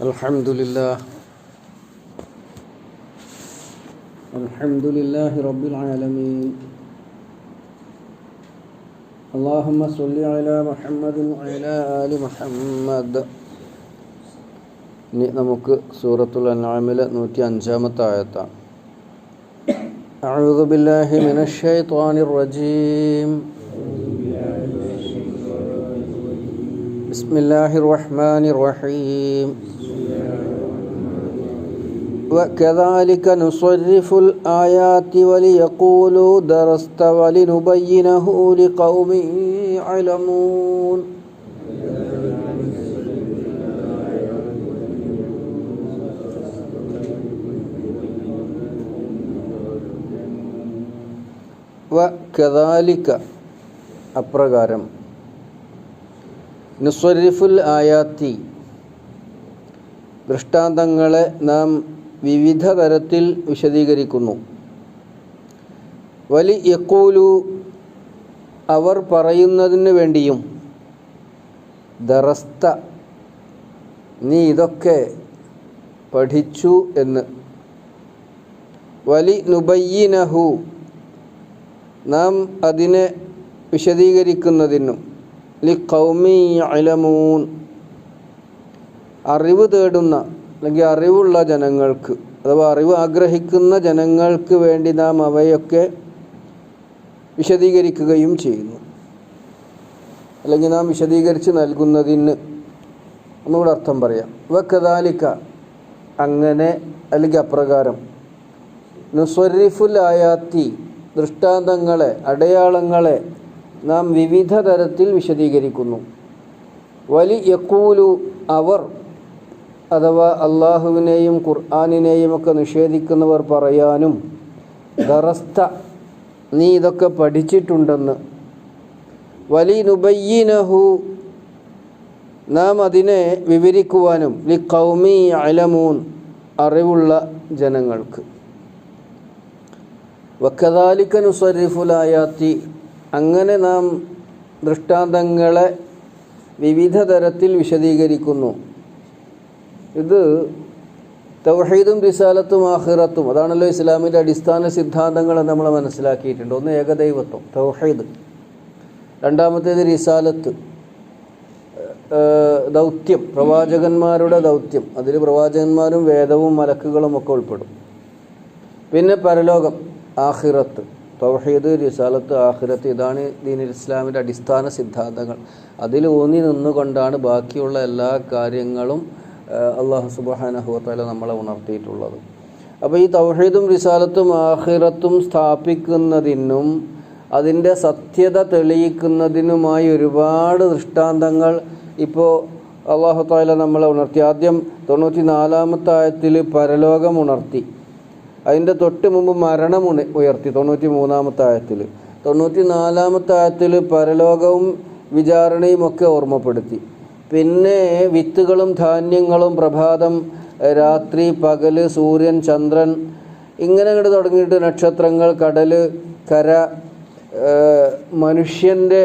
الحمد لله الحمد لله رب العالمين اللهم صل على محمد وعلى آل محمد ഇനി നമുക്ക് സൂറത്തുൽ അൻആമിലെ നൂറ്റി അഞ്ചാമത്തെ ആയത്താണ് أعوذ بالله من الشيطان الرجيم بسم الله الرحمن الرحيم وكذلك نصرف الآيات وليقولوا درست ولنبينه لقوم يعلمون വകദാലിക അപ്രകാരം നുസ്വരിഫുൽ ആയാത്തി ദൃഷ്ടാന്തങ്ങളെ നാം വിവിധ തരത്തിൽ വിശദീകരിക്കുന്നു. വലി യക്കൂലു അവർ പറയുന്നതിന് വേണ്ടിയും ദറസ്ത നീ ഇതൊക്കെ പഠിച്ചു എന്ന്. വലി നുബയ്യിനഹു നാം അതിനെ വിശദീകരിക്കുന്നതിനും ലി കൗമി അലമൂൻ അറിവ് തേടുന്ന അല്ലെങ്കിൽ അറിവുള്ള ജനങ്ങൾക്ക് അഥവാ അറിവ് ആഗ്രഹിക്കുന്ന ജനങ്ങൾക്ക് വേണ്ടി നാം അവയൊക്കെ വിശദീകരിക്കുകയും ചെയ്യുന്നു. അല്ലെങ്കിൽ നാം വിശദീകരിച്ച് നൽകുന്നതിന് ഒന്നുകൂടെ അർത്ഥം പറയാം. വക്കദാലിക്ക അങ്ങനെ അല്ലെങ്കിൽ അപ്രകാരം. നുസ്വരിഫുൽ ആയാത്തി ദൃഷ്ടാന്തങ്ങളെ അടയാളങ്ങളെ നാം വിവിധ തരത്തിൽ വിശദീകരിക്കുന്നു. വലി യക്കൂലു അവർ അഥവാ അള്ളാഹുവിനെയും ഖുർആാനിനെയും ഒക്കെ നിഷേധിക്കുന്നവർ പറയാനും ദറസ്ത നീ ഇതൊക്കെ പഠിച്ചിട്ടുണ്ടെന്ന്. വലി നുബയ്യനഹു നാം അതിനെ വിവരിക്കുവാനും ലി കൗമി അലമൂൻ അറിവുള്ള ജനങ്ങൾക്ക്. വക്കദാലിക്ക നുസരിഫുലായാത്തി അങ്ങനെ നാം ദൃഷ്ടാന്തങ്ങളെ വിവിധ തരത്തിൽ വിശദീകരിക്കുന്നു. ഇത് തൗഹീദും റിസാലത്തും ആഹിറത്തും അതാണല്ലോ ഇസ്ലാമിന്റെ അടിസ്ഥാന സിദ്ധാന്തങ്ങൾ നമ്മൾ മനസ്സിലാക്കിയിട്ടുണ്ട്. ഒന്ന് ഏകദൈവത്വം തൗഹീദ്. രണ്ടാമത്തേത് റിസാലത്ത്. ദൗത്യം പ്രവാചകന്മാരുടെ ദൗത്യം. അതിൽ പ്രവാചകന്മാരും വേദവും മലക്കുകളും ഒക്കെ ഉൾപ്പെടും. പിന്നെ പരലോകം ആഹിറത്ത് തൗഹീദ് റിസാലത്ത് ആഹിറത്ത് ഇതാണ് ദീൻ ഇസ്ലാമിന്റെ അടിസ്ഥാന സിദ്ധാന്തങ്ങൾ. അതിൽ ഊന്നി നിന്നുകൊണ്ടാണ് ബാക്കിയുള്ള എല്ലാ കാര്യങ്ങളും അള്ളാഹു സുബാനഹുവത്തല നമ്മളെ ഉണർത്തിയിട്ടുള്ളത്. അപ്പോൾ ഈ തൗഹീദും റിസാലത്തും ആഹിറത്തും സ്ഥാപിക്കുന്നതിനും അതിന്റെ സത്യത തെളിയിക്കുന്നതിനുമായി ഒരുപാട് ദൃഷ്ടാന്തങ്ങൾ ഇപ്പോൾ അള്ളാഹു താല നമ്മളെ ഉണർത്തി. ആദ്യം തൊണ്ണൂറ്റി നാലാമത്തെ ആയത്തിൽ പരലോകം ഉണർത്തി. അതിന്റെ തൊട്ട് മുമ്പ് മരണം ഉയർത്തി തൊണ്ണൂറ്റി മൂന്നാമത്തെ ആയത്തിൽ. തൊണ്ണൂറ്റി നാലാമത്തെ ആയത്തിൽ പരലോകവും വിചാരണയും ഒക്കെ ഓർമ്മപ്പെടുത്തി. പിന്നെ വിത്തുകളും ധാന്യങ്ങളും പ്രഭാതം രാത്രി പകൽ സൂര്യൻ ചന്ദ്രൻ ഇങ്ങനെ അങ്ങോട്ട് തുടങ്ങിയിട്ട് നക്ഷത്രങ്ങൾ കടൽ കര മനുഷ്യന്റെ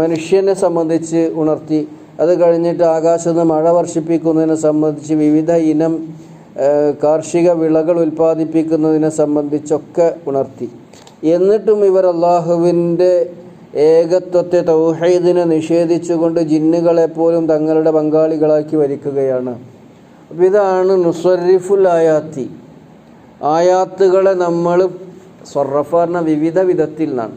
മനുഷ്യനെ സംബന്ധിച്ച് ഉണർത്തി. അത് കഴിഞ്ഞിട്ട് ആകാശത്ത് മഴ വർഷിപ്പിക്കുന്നതിനെ സംബന്ധിച്ച് വിവിധ ഇനം കാർഷിക വിളകൾ ഉൽപ്പാദിപ്പിക്കുന്നതിനെ സംബന്ധിച്ചൊക്കെ ഉണർത്തി. എന്നിട്ടും ഇവർ അള്ളാഹുവിന്റെ ഏകത്വത്തെ തൗഹീദിനെ നിഷേധിച്ചുകൊണ്ട് ജിന്നുകളെപ്പോലും തങ്ങളുടെ പങ്കാളികളാക്കി വരിക്കുകയാണ്. അപ്പോൾ ഇതാണ് നുസ്വരിഫുൽ ആയാത്തി. ആയാത്തുകളെ നമ്മൾ സ്വറഫാറിന വിവിധ വിധത്തിൽ നിന്നാണ്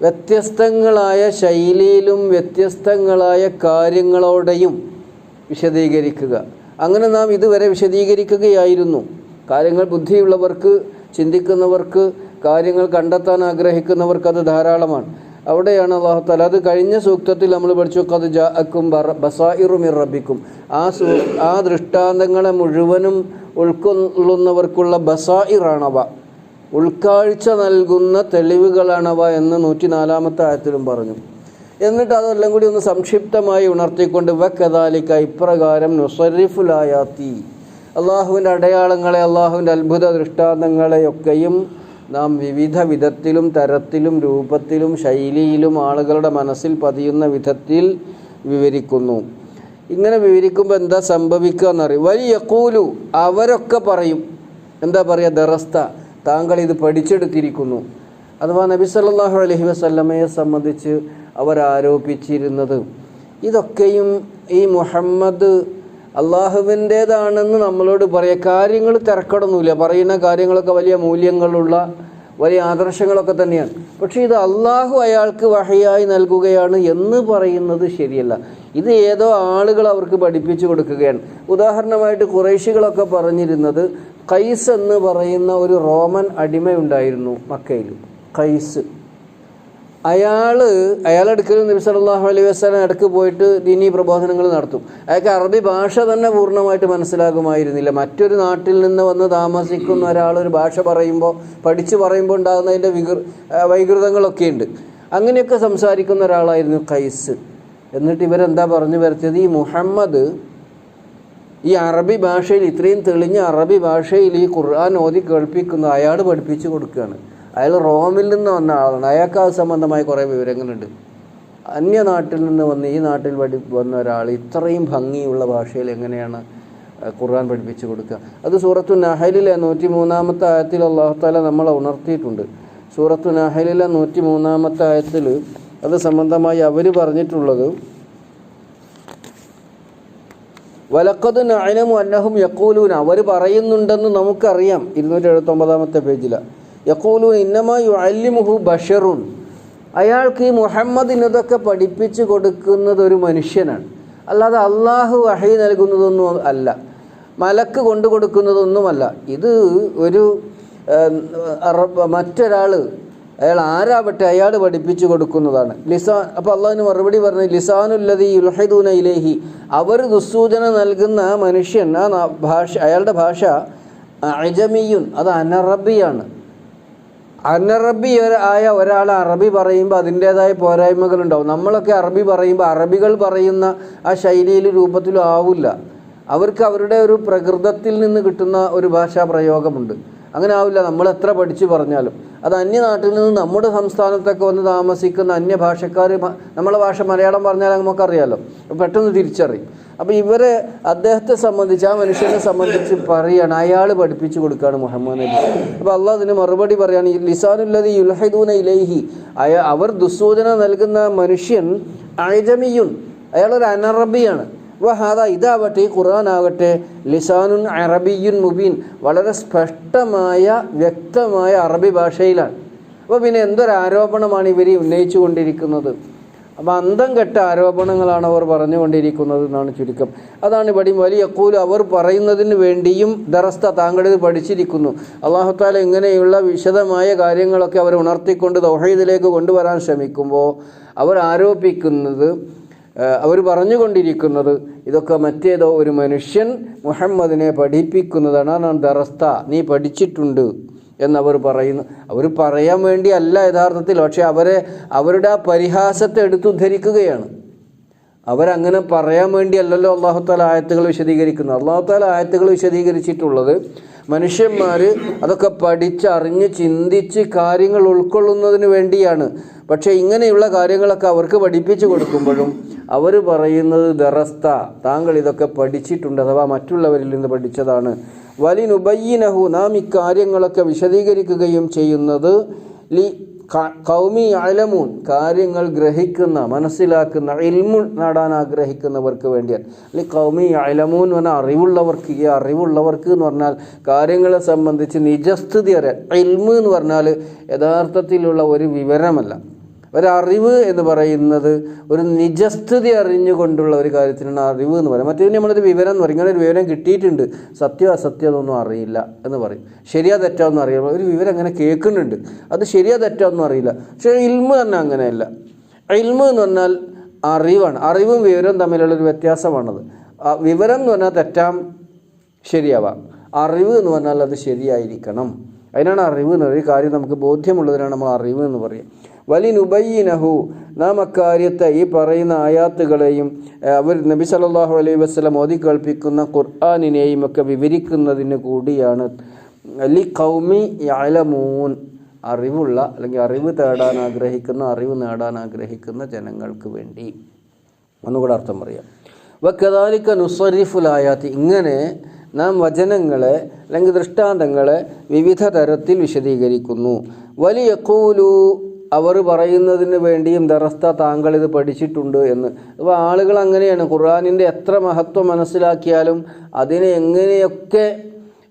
വ്യത്യസ്തങ്ങളായ ശൈലിയിലും വ്യത്യസ്തങ്ങളായ കാര്യങ്ങളോടെയും വിശദീകരിക്കുക. അങ്ങനെ നാം ഇതുവരെ വിശദീകരിക്കുകയായിരുന്നു. കാര്യങ്ങൾ ബുദ്ധിയുള്ളവർക്ക് ചിന്തിക്കുന്നവർക്ക് കാര്യങ്ങൾ കണ്ടെത്താൻ ആഗ്രഹിക്കുന്നവർക്ക് അത് ധാരാളമാണ്. അവിടെയാണ് അള്ളാഹു താല അത് കഴിഞ്ഞ സൂക്തത്തിൽ നമ്മൾ പഠിച്ചു അത് ജാക്കും ബസായിറുമിർ റബിക്കും ആ സൂ ആ ദൃഷ്ടാന്തങ്ങളെ മുഴുവനും ഉൾക്കൊള്ളുന്നവർക്കുള്ള ബസായിറാണവ ഉൾക്കാഴ്ച നൽകുന്ന തെളിവുകളാണവ എന്ന് നൂറ്റി നാലാമത്തെ ആയത്തിലും പറഞ്ഞു. എന്നിട്ട് അതെല്ലാം കൂടി ഒന്ന് സംക്ഷിപ്തമായി ഉണർത്തിക്കൊണ്ട് വക്കദാലിക്ക ഇപ്രകാരം നുസരിഫുലായാത്തി അള്ളാഹുവിന്റെ അടയാളങ്ങളെ അള്ളാഹുവിന്റെ അത്ഭുത ദൃഷ്ടാന്തങ്ങളെയൊക്കെയും നാം വിവിധ വിധത്തിലും തരത്തിലും രൂപത്തിലും ശൈലിയിലും ആളുകളുടെ മനസ്സിൽ പതിയുന്ന വിധത്തിൽ വിവരിക്കുന്നു. ഇങ്ങനെ വിവരിക്കുമ്പോൾ എന്താ സംഭവിക്കുക എന്നറിയും വലിയ കൂലു അവരൊക്കെ പറയും. എന്താ പറയുക ദറസ്ത. താങ്കൾ ഇത് പഠിച്ചെടുത്തിരിക്കുന്നു. അഥവാ നബി സല്ലാഹു അലഹി വസല്ലമയെ സംബന്ധിച്ച് അവർ ആരോപിച്ചിരുന്നത് ഇതൊക്കെയും ഈ മുഹമ്മദ് അള്ളാഹുവിന്റേതാണെന്ന് നമ്മളോട് പറയുക കാര്യങ്ങൾ തിരക്കടൊന്നുമില്ല. പറയുന്ന കാര്യങ്ങളൊക്കെ വലിയ മൂല്യങ്ങളുള്ള വലിയ ആദർശങ്ങളൊക്കെ തന്നെയാണ്. പക്ഷേ ഇത് അള്ളാഹു അയാൾക്ക് വഹയായി നൽകുകയാണ് എന്ന് പറയുന്നത് ശരിയല്ല. ഇത് ഏതോ ആളുകൾ അവർക്ക് പഠിപ്പിച്ചു കൊടുക്കുകയാണ്. ഉദാഹരണമായിട്ട് കുറേശികളൊക്കെ പറഞ്ഞിരുന്നത് കൈസ് എന്ന് പറയുന്ന ഒരു റോമൻ അടിമയുണ്ടായിരുന്നു മക്കയിൽ. കൈസ് അയാൾ അയാളെടുക്കലും നബി സല്ലല്ലാഹു അലൈഹി വസല്ലം ഇടയ്ക്ക് പോയിട്ട് ദീനീ പ്രബോധനങ്ങൾ നടത്തും. അയാൾക്ക് അറബി ഭാഷ തന്നെ പൂർണമായിട്ട് മനസ്സിലാകുമായിരുന്നില്ല. മറ്റൊരു നാട്ടിൽ നിന്ന് വന്ന് താമസിക്കുന്ന ഒരാൾ ഒരു ഭാഷ പറയുമ്പോൾ പഠിച്ചു പറയുമ്പോൾ ഉണ്ടാകുന്നതിന്റെ വികൃ വൈകൃതങ്ങളൊക്കെ ഉണ്ട്. അങ്ങനെയൊക്കെ സംസാരിക്കുന്ന ഒരാളായിരുന്നു കൈസ് എന്നിട്ട് ഇവരെന്താ പറഞ്ഞു വരച്ചത് ഈ മുഹമ്മദ് ഈ അറബി ഭാഷയിൽ ഇത്രയും തെളിഞ്ഞ അറബി ഭാഷയിൽ ഈ ഖുർആൻ ഓതി കേൾപ്പിക്കുന്ന അയാൾ പഠിപ്പിച്ചു കൊടുക്കുകയാണ്. അയാൾ റോമിൽ നിന്ന് വന്ന ആളാണ്. അയാൾക്ക് അത് സംബന്ധമായ കുറേ വിവരങ്ങളുണ്ട്. അന്യനാട്ടിൽ നിന്ന് വന്ന് ഈ നാട്ടിൽ പഠി വന്ന ഒരാൾ ഇത്രയും ഭംഗിയുള്ള ഭാഷയിൽ എങ്ങനെയാണ് ഖുർആൻ പഠിപ്പിച്ചു കൊടുക്കുക. അത് സൂറത്തു നഹലിലെ നൂറ്റി മൂന്നാമത്തെ ആയത്തിൽ അള്ളാഹു താല നമ്മളെ ഉണർത്തിയിട്ടുണ്ട്. സൂറത്തു നഹലിലെ നൂറ്റി മൂന്നാമത്തെ ആയത്തിൽ അത് സംബന്ധമായി അവർ പറഞ്ഞിട്ടുള്ളത് വലക്കത് നയനമു അന്നഹും യക്കൂലൂന അവർ പറയുന്നുണ്ടെന്ന് നമുക്കറിയാം. ഇരുന്നൂറ്റി എഴുപത്തൊമ്പതാമത്തെ പേജിലാണ് യക്കൂലൂൻ ഇന്നമാ യുഅല്ലിമുഹു ബഷറുൻ. അയാൾക്ക് ഈ മുഹമ്മദിനതൊക്കെ പഠിപ്പിച്ചു കൊടുക്കുന്നത് ഒരു മനുഷ്യനാണ്. അല്ലാതെ അള്ളാഹു വഹി നൽകുന്നതൊന്നും അല്ല. മലക്ക് കൊണ്ടു കൊടുക്കുന്നതൊന്നുമല്ല. ഇത് ഒരു മറ്റൊരാൾ അയാൾ ആരാവട്ടെ അയാൾ പഠിപ്പിച്ചു കൊടുക്കുന്നതാണ്. ലിസാൻ അപ്പോൾ അള്ളാഹിന് മറുപടി പറഞ്ഞു ലിസാനുല്ലതി യുൽഹിദൂന ഇലേഹി. അവർ ദുസ്സൂചന നൽകുന്ന മനുഷ്യൻ ആ ഭാഷ അയാളുടെ ഭാഷ അജമിയുൻ അത് അനറബിയാണ്. അനറബി ആയ ഒരാൾ അറബി പറയുമ്പോൾ അതിന്റേതായ പോരായ്മകളുണ്ടാവും. നമ്മളൊക്കെ അറബി പറയുമ്പോൾ അറബികൾ പറയുന്ന ആ ശൈലിയിൽ രൂപത്തിലും ആവില്ല. അവർക്ക് അവരുടെ ഒരു പ്രകൃതത്തിൽ നിന്ന് കിട്ടുന്ന ഒരു ഭാഷാ പ്രയോഗമുണ്ട് അങ്ങനെ ആവില്ല. നമ്മൾ എത്ര പഠിച്ചു പറഞ്ഞാലും. അത് അന്യനാട്ടിൽ നിന്ന് നമ്മുടെ സംസ്ഥാനത്തൊക്കെ വന്ന് താമസിക്കുന്ന അന്യ ഭാഷക്കാർ നമ്മളെ ഭാഷ മലയാളം പറഞ്ഞാൽ നമുക്കറിയാലോ. അപ്പോൾ പെട്ടെന്ന് തിരിച്ചറിയും. അപ്പോൾ ഇവരെ അദ്ദേഹത്തെ സംബന്ധിച്ച് ആ മനുഷ്യനെ സംബന്ധിച്ച് പറയാണ്. അയാൾ പഠിപ്പിച്ചു കൊടുക്കുകയാണ് മുഹമ്മദ് നബി. അപ്പോൾ അള്ളാഹ് അതിന് മറുപടി പറയാണ് ലിസാനുല്ലതി യുൽഹൈദൂന ഇലൈഹി. അയ അവർ ദുസ്സൂചന നൽകുന്ന മനുഷ്യൻ അയജമിയുൻ അയാളൊരു അനറബിയാണ്. വഹാദ ഇതാവട്ടെ ഈ ഖുർആൻ ആകട്ടെ ലിസാനുൻ അറബിയുൻ മുബീൻ വളരെ സ്പഷ്ടമായ വ്യക്തമായ അറബി ഭാഷയിലാണ്. അപ്പോൾ പിന്നെ എന്തൊരു ആരോപണമാണ് ഇവർ ഉന്നയിച്ചു കൊണ്ടിരിക്കുന്നത് അപ്പോൾ അന്തം കെട്ട ആരോപണങ്ങളാണ് അവർ പറഞ്ഞുകൊണ്ടിരിക്കുന്നത് എന്നാണ് ചുരുക്കം. അതാണ് ഇവിടെ വലിയ കൂലും അവർ പറയുന്നതിന് വേണ്ടിയും ദറസ്ത താങ്കളിത് പഠിച്ചിരിക്കുന്നു. അള്ളാഹുത്താല ഇങ്ങനെയുള്ള വിശദമായ കാര്യങ്ങളൊക്കെ അവർ ഉണർത്തിക്കൊണ്ട് തൗഹീദിലേക്ക് കൊണ്ടുവരാൻ ശ്രമിക്കുമ്പോൾ അവർ ആരോപിക്കുന്നത് അവർ പറഞ്ഞുകൊണ്ടിരിക്കുന്നത് ഇതൊക്കെ മറ്റേതോ ഒരു മനുഷ്യൻ മുഹമ്മദിനെ പഠിപ്പിക്കുന്നതാണ്. ദറസ്ത നീ പഠിച്ചിട്ടുണ്ട് എന്നവർ പറയുന്നു. അവർ പറയാൻ വേണ്ടി അല്ല യഥാർത്ഥത്തിൽ. പക്ഷേ അവരെ അവരുടെ ആ പരിഹാസത്തെ എടുത്തുദ്ധരിക്കുകയാണ്. അവരങ്ങനെ പറയാൻ വേണ്ടിയല്ലല്ലോ അള്ളാഹുത്താല ആയത്തുകൾ വിശദീകരിക്കുന്നത്. അള്ളാഹുത്താല ആയത്തുകൾ വിശദീകരിച്ചിട്ടുള്ളത് മനുഷ്യന്മാർ അതൊക്കെ പഠിച്ചറിഞ്ഞ് ചിന്തിച്ച് കാര്യങ്ങൾ ഉൾക്കൊള്ളുന്നതിന് വേണ്ടിയാണ്. പക്ഷേ ഇങ്ങനെയുള്ള കാര്യങ്ങളൊക്കെ അവർക്ക് പഠിപ്പിച്ചു കൊടുക്കുമ്പോഴും അവർ പറയുന്നത് ദറസ്ത. താങ്കൾ ഇതൊക്കെ പഠിച്ചിട്ടുണ്ട് അഥവാ മറ്റുള്ളവരിൽ നിന്ന് പഠിച്ചതാണ്. വലിനുബയ്യനഹു നാം ഇക്കാര്യങ്ങളൊക്കെ വിശദീകരിക്കുകയും ചെയ്യുന്നത് ലി കൗമി അലമൂൻ കാര്യങ്ങൾ ഗ്രഹിക്കുന്ന മനസ്സിലാക്കുന്ന ഇൽമു നേടാൻ ആഗ്രഹിക്കുന്നവർക്ക് വേണ്ടിയാണ്. അല്ലെങ്കിൽ കൗമി അലമൂൻ എന്ന് പറഞ്ഞാൽ അറിവുള്ളവർക്ക് ഈ അറിവുള്ളവർക്ക് എന്ന് പറഞ്ഞാൽ കാര്യങ്ങളെ സംബന്ധിച്ച് നിജസ്ഥിതി അറിയാൻ. ഇൽമു എന്ന് പറഞ്ഞാൽ യഥാർത്ഥത്തിലുള്ള ഒരു വിവരമല്ല. ഒരറിവ് എന്ന് പറയുന്നത് ഒരു നിജസ്ഥിതി അറിഞ്ഞുകൊണ്ടുള്ള ഒരു കാര്യത്തിനാണ് അറിവ് എന്ന് പറയുന്നത്. മറ്റേ നമ്മളൊരു വിവരം എന്ന് പറയും. ഇങ്ങനെ ഒരു വിവരം കിട്ടിയിട്ടുണ്ട്. സത്യം അസത്യം എന്നൊന്നും അറിയില്ല എന്ന് പറയും. ശരിയാ തെറ്റോ ഒന്നും അറിയില്ല. ഒരു വിവരം അങ്ങനെ കേൾക്കുന്നുണ്ട്. അത് ശരിയാ തെറ്റോ ഒന്നും അറിയില്ല. പക്ഷേ ഇൽമ് തന്നെ അങ്ങനെയല്ല. ഇൽമ് എന്ന് പറഞ്ഞാൽ അറിവാണ്. അറിവും വിവരവും തമ്മിലുള്ളൊരു വ്യത്യാസമാണത്. വിവരം എന്ന് പറഞ്ഞാൽ തെറ്റാം ശരിയാവാം. അറിവ് എന്ന് പറഞ്ഞാൽ അത് ശരിയായിരിക്കണം. അതിനാണ് അറിവ് എന്ന് പറയുന്നത്. കാര്യം നമുക്ക് ബോധ്യമുള്ളതിനാണ് നമ്മൾ അറിവ് എന്ന് പറയും വലിനുബയ്യനഹു നാം അക്കാര്യത്തെ ഈ പറയുന്ന ആയാത്തുകളെയും അവർ നബി സല്ലല്ലാഹു അലൈഹി വസ്ലം ഓതി കേൾപ്പിക്കുന്ന ഖുർആാനിനെയും ഒക്കെ വിവരിക്കുന്നതിന് കൂടിയാണ്. ലി കൗമി യഅലമൂൻ അറിവുള്ള അല്ലെങ്കിൽ അറിവ് തേടാൻ ആഗ്രഹിക്കുന്ന അറിവ് നേടാൻ ആഗ്രഹിക്കുന്ന ജനങ്ങൾക്ക് വേണ്ടി. ഒന്നുകൂടെ അർത്ഥം പറയാം. വക്കദാലിക്ക നുസറിഫുലായാത്തി ഇങ്ങനെ നാം വചനങ്ങളെ അല്ലെങ്കിൽ ദൃഷ്ടാന്തങ്ങളെ വിവിധ തരത്തിൽ വിശദീകരിക്കുന്നു. വലിയ കൂലു അവർ പറയുന്നതിന് വേണ്ടിയും ദറസ്ത താങ്കൾ ഇത് പഠിച്ചിട്ടുണ്ട് എന്ന്. അപ്പോൾ ആളുകൾ അങ്ങനെയാണ് ഖുർആാനിന്റെ എത്ര മഹത്വം മനസ്സിലാക്കിയാലും അതിനെ എങ്ങനെയൊക്കെ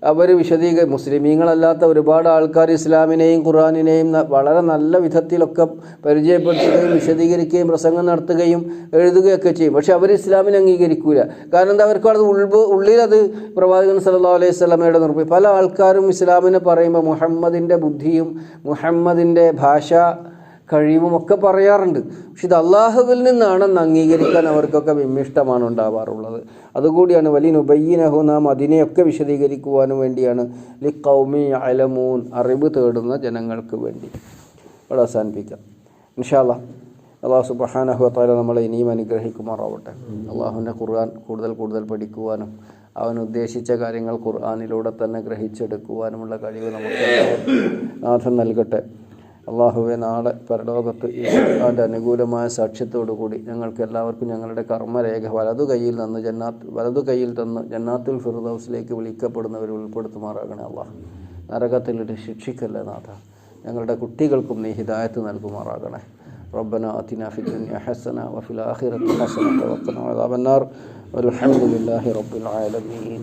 അവർ വിശദീക മുസ്ലിമീങ്ങളല്ലാത്ത ഒരുപാട് ആൾക്കാർ ഇസ്ലാമിനെയും ഖുറാനിനെയും വളരെ നല്ല വിധത്തിലൊക്കെ പരിചയപ്പെടുത്തുകയും വിശദീകരിക്കുകയും പ്രസംഗം നടത്തുകയും എഴുതുകയൊക്കെ ചെയ്യും. പക്ഷെ അവർ ഇസ്ലാമിനെ അംഗീകരിക്കില്ല കാരണം എന്താ? അവർക്ക് അത് ഉൾബ് ഉള്ളിലത് പ്രവാചകൻ സല്ലല്ലാഹു അലൈഹി സ്വലമയുടെ നിർമ്മി പല ആൾക്കാരും ഇസ്ലാമിനെ പറയുമ്പോൾ മുഹമ്മദിന്റെ ബുദ്ധിയും മുഹമ്മദിന്റെ ഭാഷ കഴിവും ഒക്കെ പറയാറുണ്ട്. പക്ഷെ ഇത് അള്ളാഹുവിൽ നിന്നാണെന്ന് അംഗീകരിക്കാൻ അവർക്കൊക്കെ വിമ്മിഷ്ടമാണ് ഉണ്ടാവാറുള്ളത്. അതുകൂടിയാണ് വലിയ നുബയ്യനഹു നാം അതിനെയൊക്കെ വിശദീകരിക്കുവാനും വേണ്ടിയാണ് ലി കൗമി അലമൂൻ അറിവ് തേടുന്ന ജനങ്ങൾക്ക് വേണ്ടി. ഇവിടെ അവസാനിപ്പിക്കാം. ഇൻഷാല്ല അള്ളാഹു സുബഹാനഹു താല നമ്മളെ ഇനിയും അനുഗ്രഹിക്കുമാറാവട്ടെ. അള്ളാഹുവിന്റെ ഖുർആൻ കൂടുതൽ കൂടുതൽ പഠിക്കുവാനും അവൻ ഉദ്ദേശിച്ച കാര്യങ്ങൾ ഖുർആാനിലൂടെ തന്നെ ഗ്രഹിച്ചെടുക്കുവാനുമുള്ള കഴിവ് നമുക്ക് നാഥൻ നൽകട്ടെ. അള്ളാഹുവെ നാളെ പരലോകത്ത് ഈ ഖുർആൻ്റെ അനുകൂലമായ സാക്ഷ്യത്തോടു കൂടി ഞങ്ങൾക്ക് എല്ലാവർക്കും ഞങ്ങളുടെ കർമ്മരേഖ വലതു കൈയിൽ നിന്ന് ജന്നാത്ത് വലതു കൈയിൽ തന്ന് ജന്നാത്തുൽ ഫിർദൗസിലേക്ക് വിളിക്കപ്പെടുന്നവർ ഉൾപ്പെടുത്തുമാറാകണേ അള്ളാഹ് നരകത്തിലിട്ട് ശിക്ഷിക്കല്ലേ നാഥ ഞങ്ങളുടെ കുട്ടികൾക്കും നീ ഹിദായത്ത് നൽകുമാറാകണേ ربنا آتنا في الدنيا حسنة وفي الآخرة حسنة وقنا عذاب النار والحمد لله رب العالمين